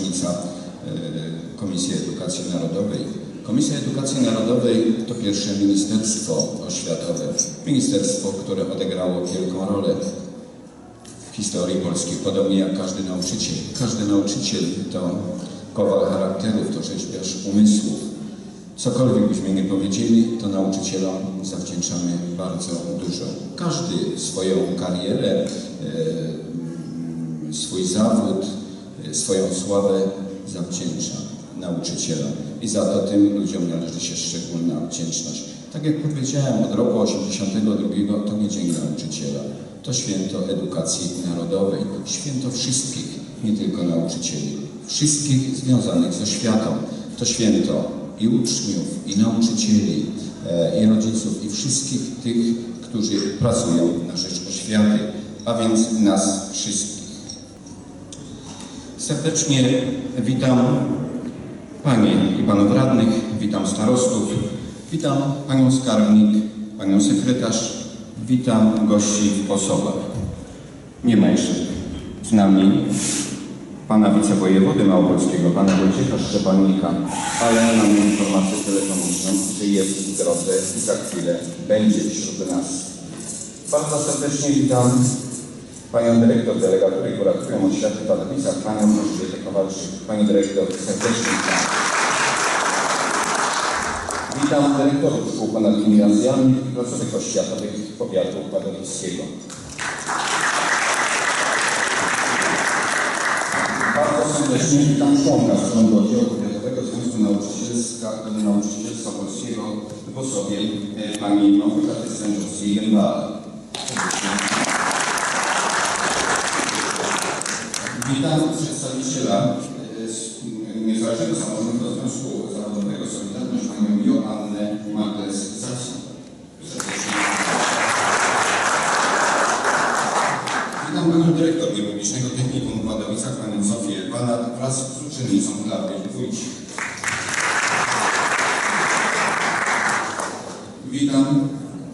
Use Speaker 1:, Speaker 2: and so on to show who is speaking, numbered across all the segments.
Speaker 1: rocznica e, Komisji Edukacji Narodowej. Komisja Edukacji Narodowej to pierwsze ministerstwo oświatowe, ministerstwo, które odegrało wielką rolę w historii Polski, podobnie jak każdy nauczyciel. Każdy nauczyciel to kowal charakterów, to rzeźbiarz umysłów. Cokolwiek byśmy nie powiedzieli, to nauczycielom zawdzięczamy bardzo dużo. Każdy swoją karierę, e, swój zawód, swoją sławę zawdzięcza nauczycielom. I za to tym ludziom należy się szczególna wdzięczność. Tak jak powiedziałem, od roku 82 to nie Dzień Nauczyciela, to święto edukacji narodowej, święto wszystkich, nie tylko nauczycieli, wszystkich związanych z oświatą. To święto i uczniów, i nauczycieli, e, i rodziców, i wszystkich tych, którzy pracują na rzecz oświaty, a więc nas wszystkich. Serdecznie witam Panie i Panów Radnych, witam starostów, witam Panią Skarbnik, Panią Sekretarz, witam gości w osobach. Nie ma jeszcze z nami Pana Wicewojewody Małopolskiego, Pana Wojciecha Szczepanika, ale mamy informację telefoniczną, że jest w drodze i za chwilę będzie wśród nas. Bardzo serdecznie witam Panią Dyrektor Delegatury Kuratorium Oświaty Katowicach, Panią Elżbietę Kowalczyk. Pani Dyrektor, serdecznie witam. Witam dyrektorów szkół ponadgimnazjalnych i placówek oświatowych powiatu padowickiego. Bardzo serdecznie witam członka Zarządu Oddziału Powiatowego Związku Nauczycielska, Nauczycielstwa Polskiego w osobie e, Pani Małgorzaty Sędziowskiej-Gębala. Witam przedstawiciela e, z Niezależnego Samorządowego Związku Zawodowego Solidarność, panią Joannę Marquez Zacin. Serdecznie Witam panią dyrektor Niepublicznego Technikum w Wadowicach, panią Zofię Banat wraz z uczennicą Klaudię Wójcik. Witam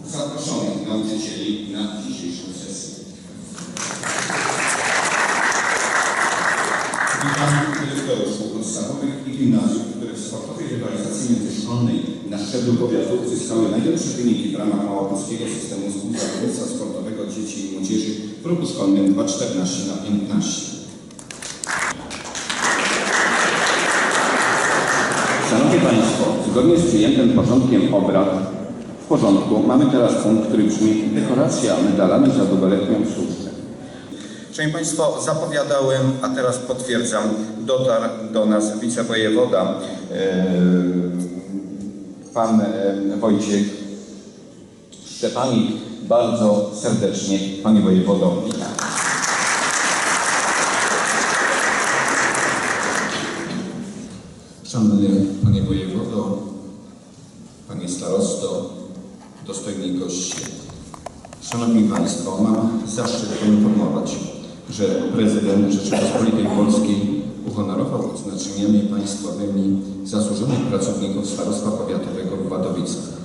Speaker 1: zaproszonych nauczycieli na dzisiejszą sesję. Witam dyrektorów szkół podstawowych i gimnazjów, które w sportowej rywalizacji międzyszkolnej na szczeblu powiatu uzyskały najlepsze wyniki w ramach małopolskiego systemu współzawodnictwa sportowego dzieci i młodzieży w roku szkolnym 214 na 15. Szanowni Państwo, zgodnie z przyjętym porządkiem obrad w porządku mamy teraz punkt, który brzmi dekoracja medalami za długoletnią służbę. Szanowni Państwo, zapowiadałem, a teraz potwierdzam, dotarł do nas wicewojewoda, e, pan e, Wojciech Szczepanik. Bardzo serdecznie, Panie Wojewodo, witam. Szanowny Panie Wojewodo, Panie Starosto, dostojni goście. Szanowni Państwo, mam zaszczyt poinformować, że prezydent Rzeczypospolitej Polskiej uhonorował odznaczeniami państwowymi zasłużonych pracowników Starostwa Powiatowego w Wadowicach.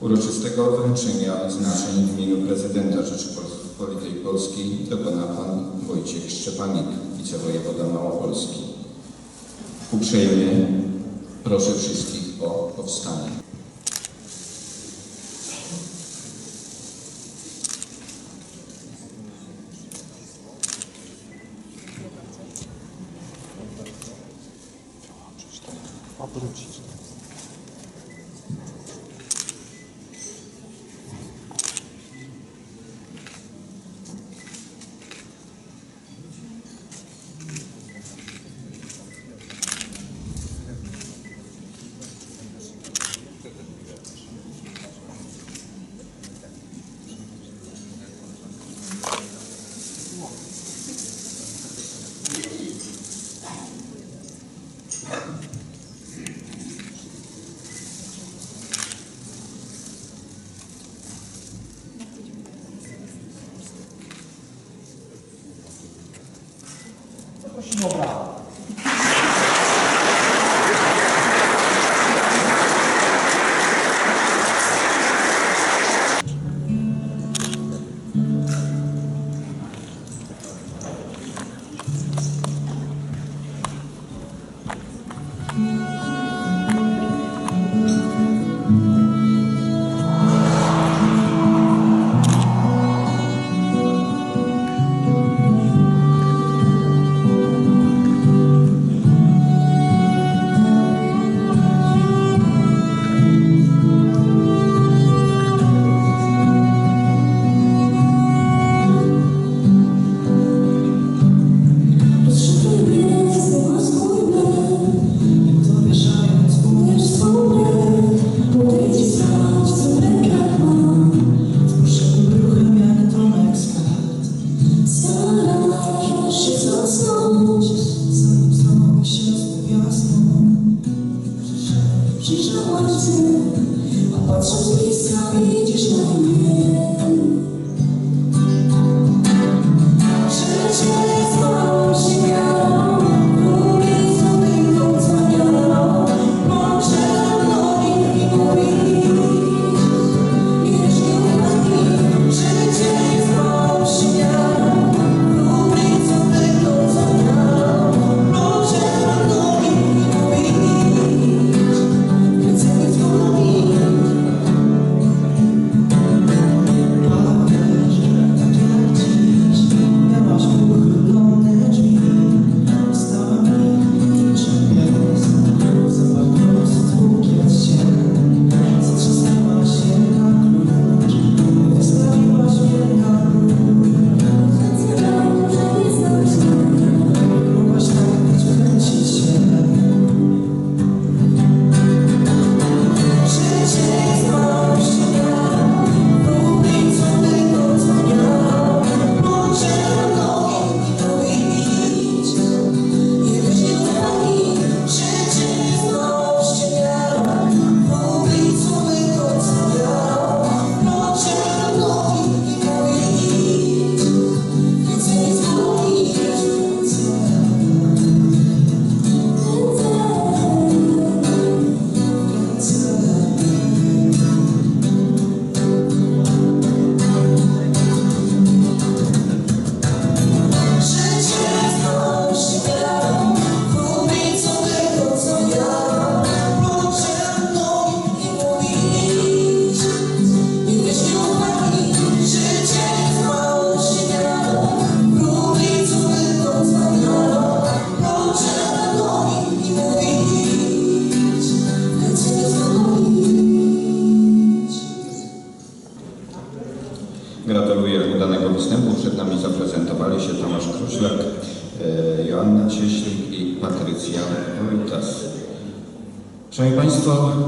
Speaker 1: Uroczystego wręczenia odznaczeń w imieniu prezydenta Rzeczypospolitej Polskiej dokona pan Wojciech Szczepanik, wicewojewoda Małopolski. Uprzejmie proszę wszystkich o powstanie.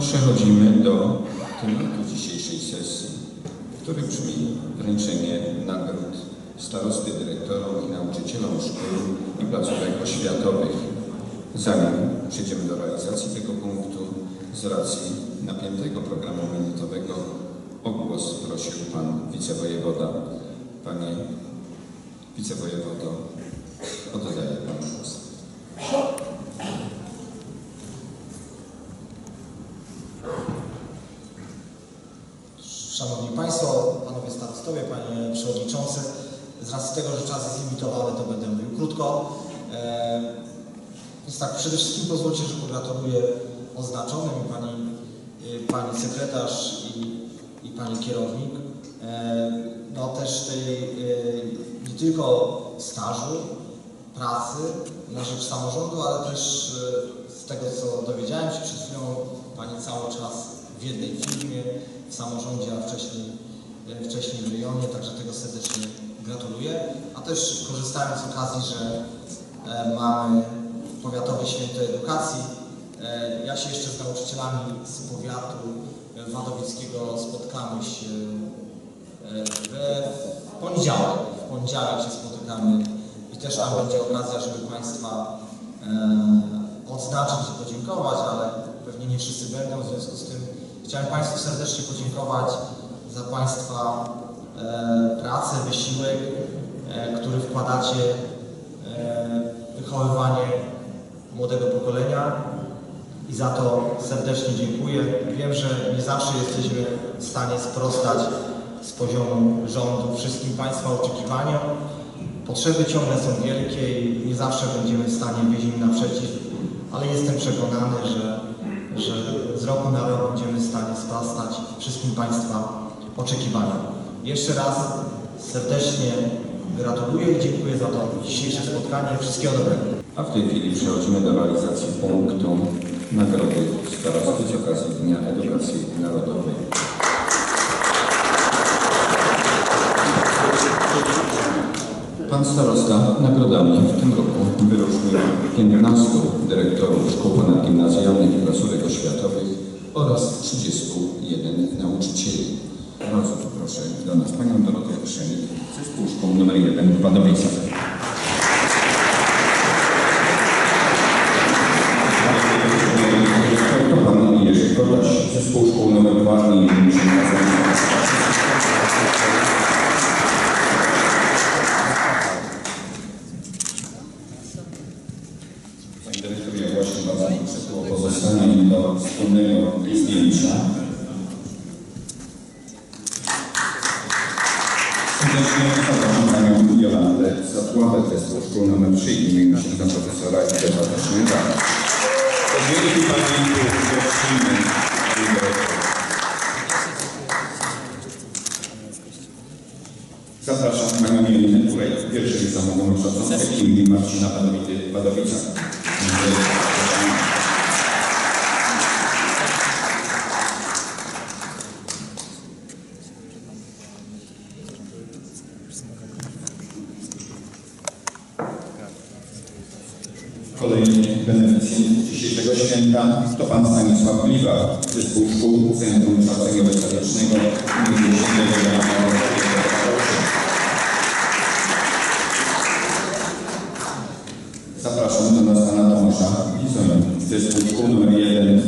Speaker 1: Przechodzimy do tematu dzisiejszej sesji, w której brzmi wręczenie nagród starosty, dyrektorom i nauczycielom szkół i placówek oświatowych. Zanim przejdziemy do realizacji tego punktu, z racji napiętego programu minutowego, o głos prosił Pan Wicewojewoda. Panie Wicewojewodo, oddaję Panu głos.
Speaker 2: Szanowni Państwo, Starostowie, Panie Przewodniczący, z racji tego, że czas jest limitowany, to będę mówił krótko. E, Więc tak, przede wszystkim pozwólcie, że pogratuluję oznaczonym Pani, y, pani Sekretarz i, i Pani Kierownik. E, No też tej nie tylko stażu, pracy na rzecz samorządu, ale też z tego, co dowiedziałem się przed chwilą, Pani cały czas w jednej firmie, w samorządzie, a wcześniej, wcześniej w rejonie, także tego serdecznie gratuluję. A też korzystając z okazji, że e, mamy Powiatowe Święto Edukacji, e, ja się jeszcze z nauczycielami z powiatu e, wadowickiego spotkamy się e, w poniedziałek. W poniedziałek się spotykamy i też tam będzie okazja, żeby Państwa e, odznaczyć i podziękować, ale pewnie nie wszyscy będą, w związku z tym chciałem Państwu serdecznie podziękować za Państwa e, pracę, wysiłek, e, który wkładacie e, w wychowywanie młodego pokolenia i za to serdecznie dziękuję. Wiem, że nie zawsze jesteśmy w stanie sprostać z poziomu rządu wszystkim Państwa oczekiwaniom. Potrzeby ciągle są wielkie i nie zawsze będziemy w stanie wyjść im naprzeciw, ale jestem przekonany, że, że z roku na rok będziemy w stanie sprostać wszystkim Państwa oczekiwaniom. Jeszcze raz serdecznie gratuluję i dziękuję za to dzisiejsze spotkanie. Wszystkiego dobrego.
Speaker 1: A w tej chwili przechodzimy do realizacji punktu Nagrody Starosty z okazji Dnia Edukacji Narodowej. Pan starosta nagrodami w tym roku wyróżnił 15 dyrektorów szkół ponadgimnazjalnych i placówek oświatowych oraz 31 nauczycieli. Bardzo proszę do nas Panią Dorotę Krzenik, zespół szkół nr 1 w Wadowicach. To pan Jerzy Kotaś, zespół szkół nr 2 i Pani dyrektor, ja właśnie bardzo proszę o pozostanie do wspólnego zdjęcia. Serdecznie zapraszam Panią Jolantę Zatławę, zespół szkół nr 3 imienia księdza profesora Józefa Taszmyra. To wielki Pani gościmy, Pani dyrektor. Zapraszam Panią Jelinę Kurej, pierwszej zawodowej szacunkę gminy Marcina Wadowity Wadowica. Kolejny beneficjent dzisiejszego święta to Pan Stanisław Gliwa, zespół szkół Centrum Kształcenia Jana Pawła Zapraszam do nas Pana Tomasza Bizonia, zespół szkół nr 1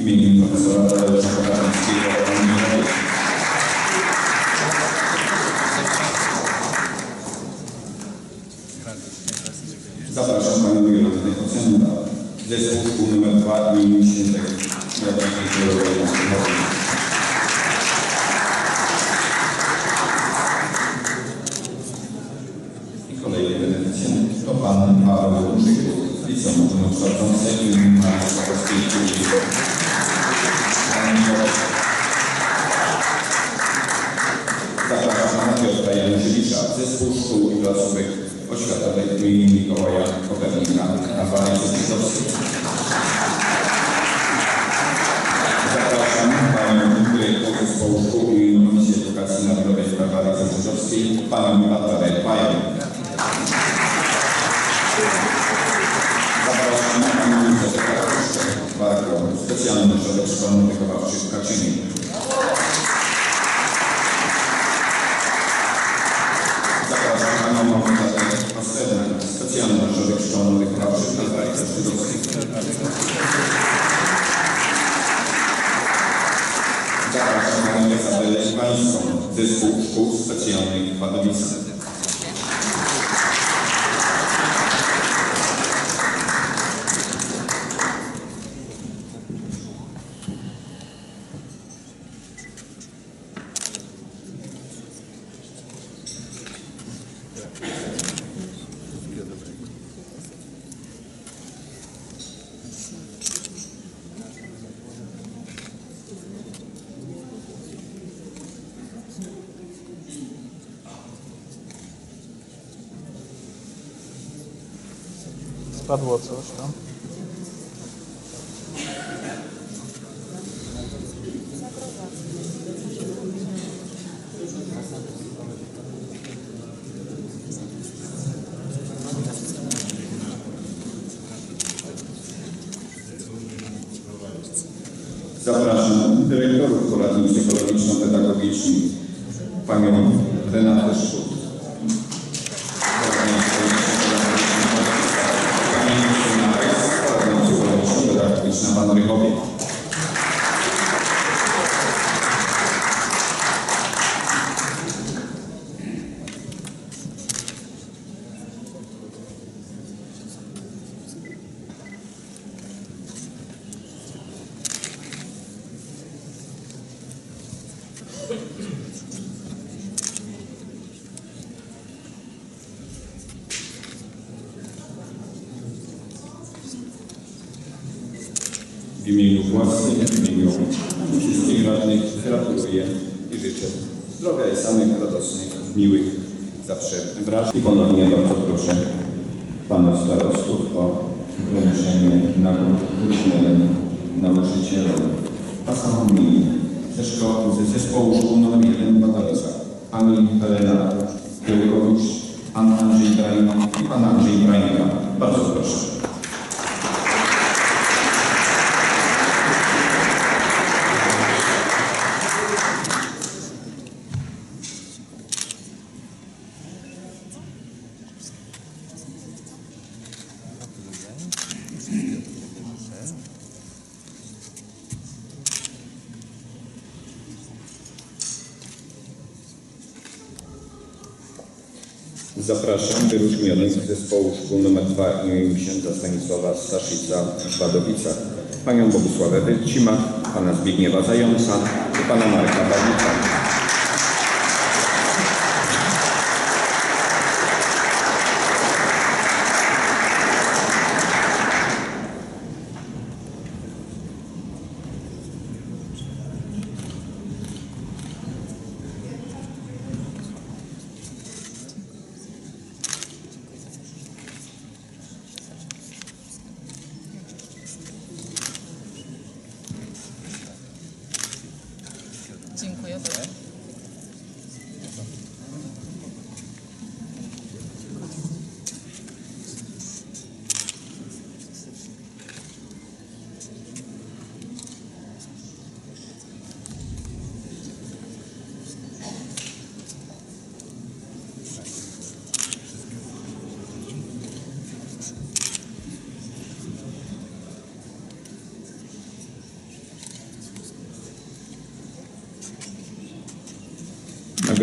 Speaker 1: imieniem profesora Tadeusza Kotarnickiego. Szkół i placówek oświatowych im. Mikołaja Kopernika na Walii Zbytowskiej. Zapraszam Panią Dyrektor Zespołu Szkół i Komisji Edukacji Narodowej Walii Zbytowskiej, Panią Barbarę Pajan. Specjalny Ośrodek Szkolno-Wychowawczy w Kaczynie. Zapraszam Panią Małgorzatę Pasternak, Specjalny Ośrodek Szkolno-Wychowawczy w Kalwarii Żydowskiej. Zapraszam Panią Izabelę Iwańską, Zespół Szkół Specjalnych w Padowicach.
Speaker 3: Spadło coś tam.
Speaker 1: Zapraszam dyrektorów poradni psychologiczno-pedagogicznych, panią Renatę Szut. Poradnia psychologiczno-pedagogiczna Pani Justyna Rejs, poradnia psychologiczno-pedagogiczna Pan Rychowie. W imieniu własnym, w imieniu wszystkich radnych gratuluję i życzę zdrowia i samych radosnych, miłych zawsze wrażeń. I ponownie bardzo proszę Pana Starostów o wręczenie nagród uczniom, nauczycielom, pasamonii ze szkoły, ze zespołu szkół nr 1 w Batowicach. Pani Helena Kiełkowicz, Pan Andrzej Brajno i Pan Andrzej Brajka. Bardzo proszę. Zapraszam wyróżnionych z zespołu szkół nr 2 im. księdza Stanisława Staszica w Badowicach, panią Bogusławę Wyrcima, pana Zbigniewa Zająca i pana Marka Bawica.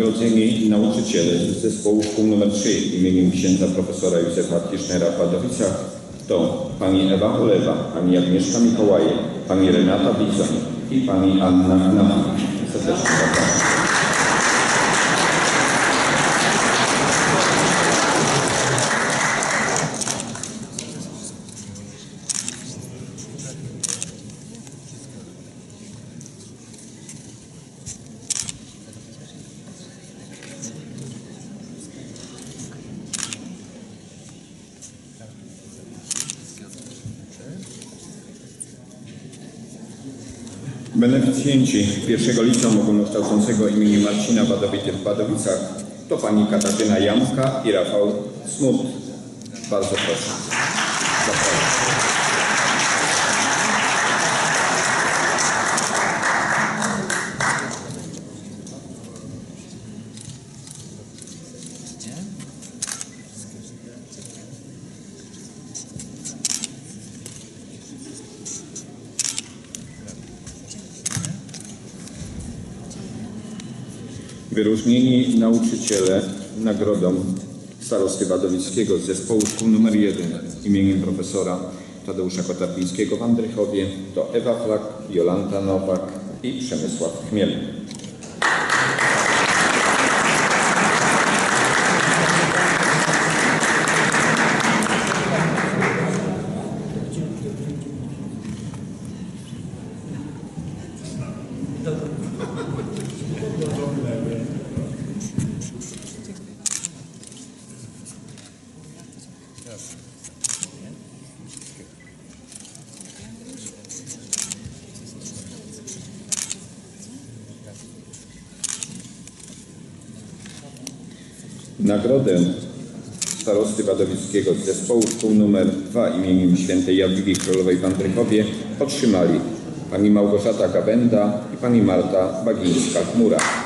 Speaker 1: Nagrodzeni nauczyciele z zespołu szkół nr 3 imieniem księdza profesora Józefa Tischnera w Badowicach to pani Ewa Ulewa, pani Agnieszka Mikołaje, pani Renata Bizoń i pani Anna Gnata. Serdecznie zapraszam. Beneficjenci pierwszego liceum ogólnokształcącego imienia Marcina Badowity w Badowicach to pani Katarzyna Jamka i Rafał Smut. Bardzo proszę. Zapraszam. Wyróżnieni nauczyciele nagrodą starosty Wadowickiego z zespołu szkół nr 1 imieniem profesora Tadeusza Kotarbińskiego w Andrychowie to Ewa Flak, Jolanta Nowak i Przemysław Chmiel. Nagrodę starosty Zespołu szkół nr 2 imieniem świętej Jadwigi Królowej w Andrychowie otrzymali pani Małgorzata Gawenda i pani Marta Bagińska-Chmura.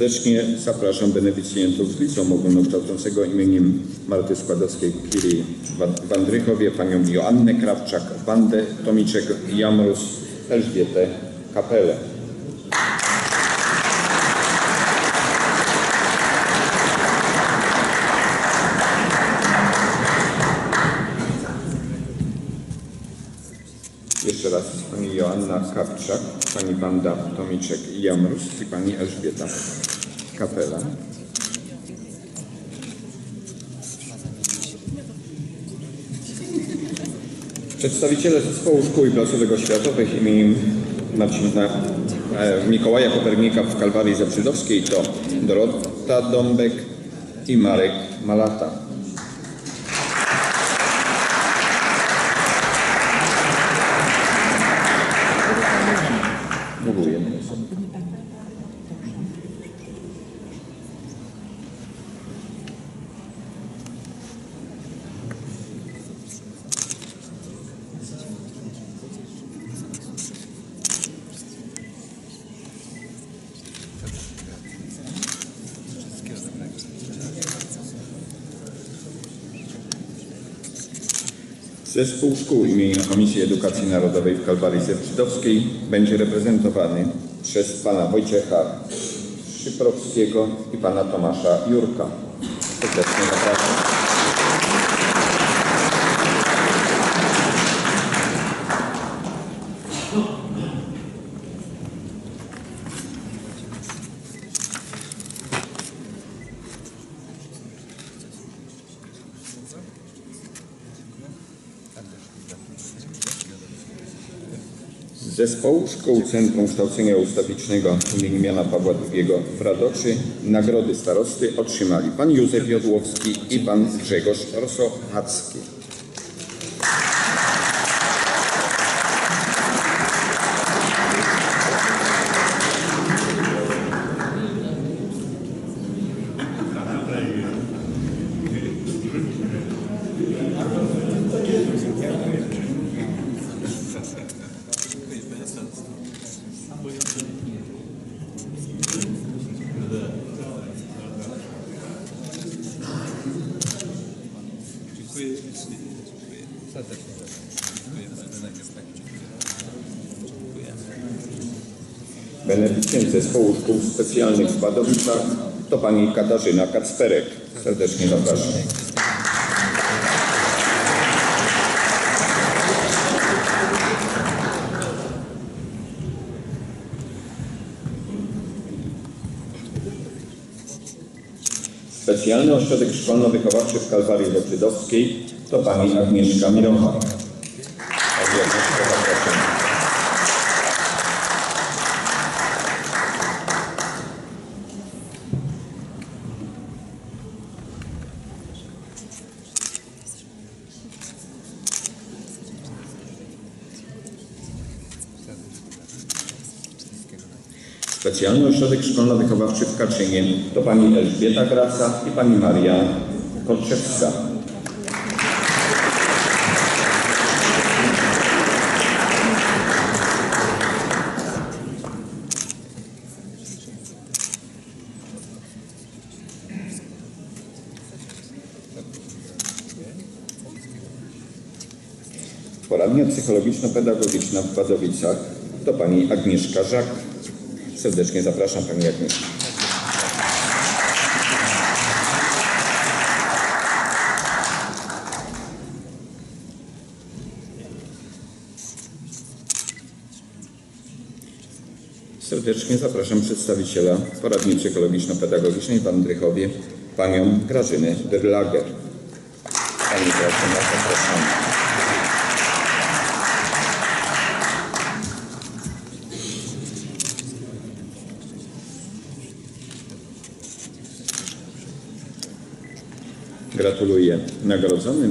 Speaker 1: Serdecznie zapraszam beneficjentów z liceum ogólnokształcącego imieniem Marty Składowskiej-Curie w Andrychowie, panią Joannę Krawczak, Wandę Tomiczek-Jamrus, Elżbietę Kapelę. Jeszcze raz pani Joanna Kapczak, pani Wanda Tomiczek-Jamrus i pani Elżbieta Kapela. Przedstawiciele Zespołu Szkół i Placówek Oświatowych imieniem Marcina e, Mikołaja Kopernika w Kalwarii Zebrzydowskiej to Dorota Dąbek i Marek Malata. Zespół szkół imienia Komisji Edukacji Narodowej w Kalwarii Zewczydowskiej będzie reprezentowany przez pana Wojciecha Szyprowskiego i pana Tomasza Jurka. Serdecznie zapraszam. Zespołu Szkół Centrum Kształcenia Ustawicznego im. Jana Pawła II w Radoczy nagrody starosty otrzymali pan Józef Jodłowski i pan Grzegorz Rosochacki. Beneficjent Zespołu Szkół Specjalnych w Badowicach to pani Katarzyna Kacperek. Serdecznie zapraszam. Specjalny Ośrodek Szkolno-Wychowawczy w Kalwarii Lebrydowskiej to pani Agnieszka Mirocha. Specjalny Ośrodek Szkolno-Wychowawczy w Kaczynie to pani Elżbieta Graca i pani Maria Korczewska. Poradnia psychologiczno-pedagogiczna w Badowicach to pani Agnieszka Żak. Serdecznie zapraszam pani Agnieszka. Serdecznie zapraszam przedstawiciela poradni psychologiczno-pedagogicznej w Andrychowie, panią Grażynę Derlager. Pani Grażyna, zapraszam. Gratuluję nagrodzonym.